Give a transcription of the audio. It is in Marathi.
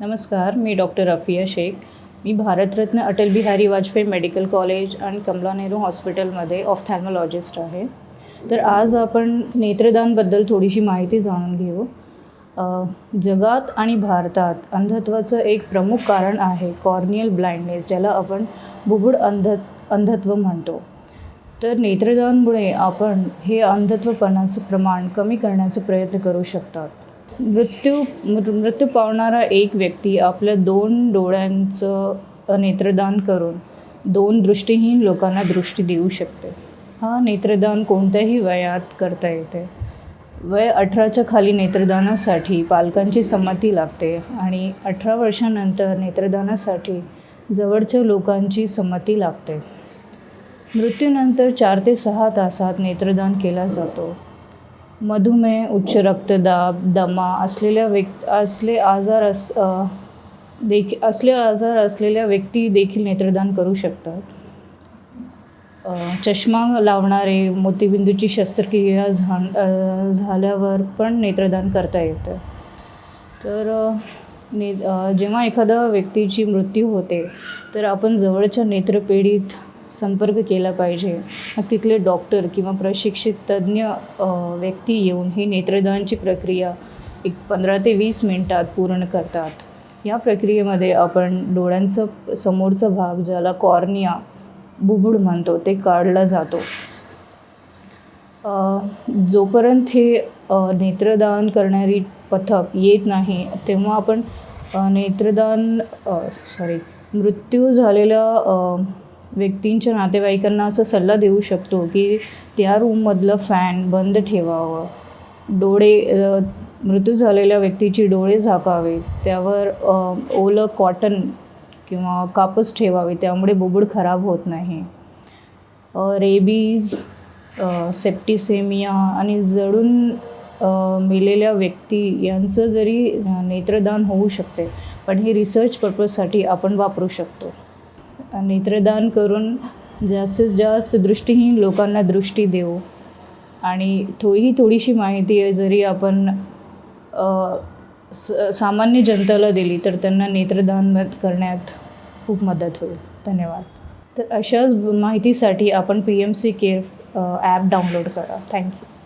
नमस्कार मी डॉक्टर अफिया शेख. मी भारतरत्न अटल बिहारी वाजपेयी मेडिकल कॉलेज आणि कमला नेहरू हॉस्पिटलमध्ये ऑफ्थॅल्मॉलॉजिस्ट आहे. तर आज आपण नेत्रदानबद्दल थोडीशी माहिती जाणून घेऊ. जगात आणि भारतात अंधत्वाचं एक प्रमुख कारण आहे कॉर्नियल ब्लाइंडनेस ज्याला आपण बुबुड अंध अंधत्व म्हणतो. तर नेत्रदानमुळे आपण हे अंधत्वपणाचं प्रमाण कमी करण्याचा प्रयत्न करू शकतात. मृत्यू मृ- मृत्यू पावणारा एक व्यक्ती आपल्या दोन डोळ्यांचं नेत्रदान करून दोन दृष्टीहीन लोकांना दृष्टी देऊ शकते. हा नेत्रदान कोणत्याही वयात करता येते. वय अठराच्या खाली नेत्रदानासाठी पालकांची संमती लागते आणि अठरा वर्षानंतर नेत्रदानासाठी जवळच्या लोकांची संमती लागते. मृत्यूनंतर चार ते सहा तासात नेत्रदान केला जातो. मधुमेह उच्च रक्तदाब दमा असलेल्या व्यक् असले आजार अस देखी असले आजार असलेल्या व्यक्ती देखील नेत्रदान करू शकतात. चष्मा लावणारे मोतीबिंदूची शस्त्रक्रिया झा झाल्यावर पण नेत्रदान करता येतं. तर ने जेव्हा एखाद्या व्यक्तीची मृत्यू होते तर आपण जवळच्या नेत्रपेढीत संपर्क केला पाहिजे. मग तिथले डॉक्टर किंवा प्रशिक्षित तज्ज्ञ व्यक्ती येऊन ही नेत्रदानची प्रक्रिया एक पंधरा ते वीस मिनटात पूर्ण करतात. या प्रक्रियेमध्ये आपण डोळ्यांचं समोरचा भाग ज्याला कॉर्निया बुबुड म्हणतो ते काढला जातो. जोपर्यंत हे नेत्रदान करणारी पथक येत नाही तेव्हा आपण नेत्रदान सॉरी मृत्यू झालेल्या व्यक्तींच्या नातेवाईकांना असा सल्ला देऊ शकतो की त्या रूममधलं फॅन बंद ठेवावं. डोळे मृत्यू झालेल्या व्यक्तीची डोळे झाकावे. त्यावर ओलं कॉटन किंवा कापूस ठेवावे. त्यामुळे बुबुड खराब होत नाही. रेबीज सेप्टिसेमिया आणि जळून मेलेल्या व्यक्ती यांचं जरी नेत्रदान होऊ शकते पण हे रिसर्च पर्पजसाठी आपण वापरू शकतो. नेत्रदान करून जास्तीत जास्त दृष्टीहीन लोकांना दृष्टी देऊ. आणि थोडी थोडीशी माहिती जरी आपण स सामान्य जनतेला दिली तर त्यांना नेत्रदान मत- करण्यात खूप मदत होईल. धन्यवाद. तर अशाच माहितीसाठी आपण P M C care app download करा. Thank you